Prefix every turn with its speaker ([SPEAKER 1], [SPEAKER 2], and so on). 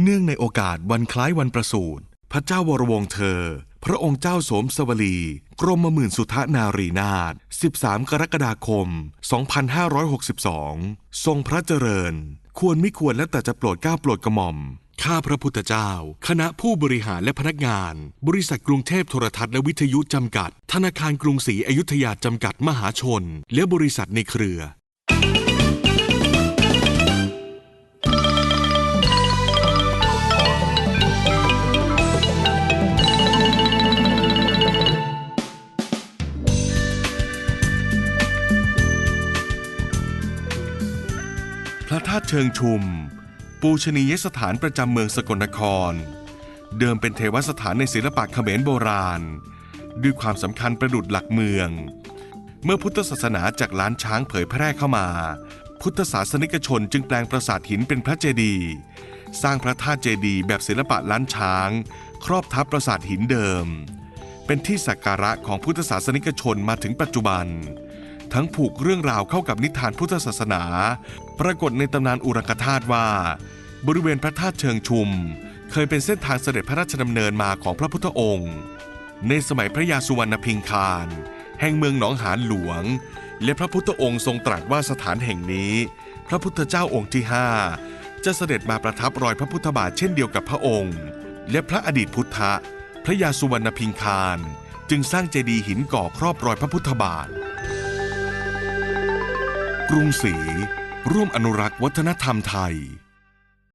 [SPEAKER 1] เนื่องในโอกาสวันคล้ายวันประสูติพระเจ้าวรวงเธอ พระองค์เจ้าโสมสวลี กรมหมื่นสุทนารีนาถ13 กรกฎาคม 2562 ทรงพระเจริญ ควรไม่ควรและแต่จะโปรดกล้าโปรดกระหม่อม ข้าพระพุทธเจ้า คณะผู้บริหารและพนักงาน บริษัทกรุงเทพโทรทัศน์และวิทยุจำกัด ธนาคารกรุงศรีอยุธยาจำกัดมหาชน และบริษัทในเครือ ธาตุเชิงชุม ปูชนียสถานประจำเมืองสกลนคร เดิมเป็นเทวสถานในศิลปะเขมรโบราณ ด้วยความสำคัญประดุดหลักเมือง เมื่อพุทธศาสนาจากล้านช้างเผยแพร่เข้ามา พุทธศาสนิกชนจึงแปลงปราสาทหินเป็นพระเจดีย์สร้างพระธาตุเจดีย์แบบศิลปะล้านช้าง ครอบทับปราสาทหินเดิม เป็นที่สักการะของพุทธศาสนิกชนมาถึงปัจจุบัน ทั้งผูกเรื่องราวเข้ากับนิทานพุทธศาสนา ปรากฏในตำนานอุรังคธาตุว่า บริเวณพระธาตุเชิงชุม เคยเป็นเส้นทางเสด็จพระราชดำเนินมาของพระพุทธองค์ ในสมัยพระยาสุวรรณพิงคาร แห่งเมืองหนองหานหลวง และพระพุทธองค์ทรงตรัสว่าสถานแห่งนี้ พระพุทธเจ้าองค์ที่ห้าจะเสด็จมาประทับรอยพระพุทธบาทเช่นเดียวกับพระองค์ และพระอดีตพุทธะพระยาสุวรรณพิงคารจึงสร้างเจดีย์หินก่อครอบรอยพระพุทธบาท กรุงศรี ร่วมอนุรักษ์วัฒนธรรมไทย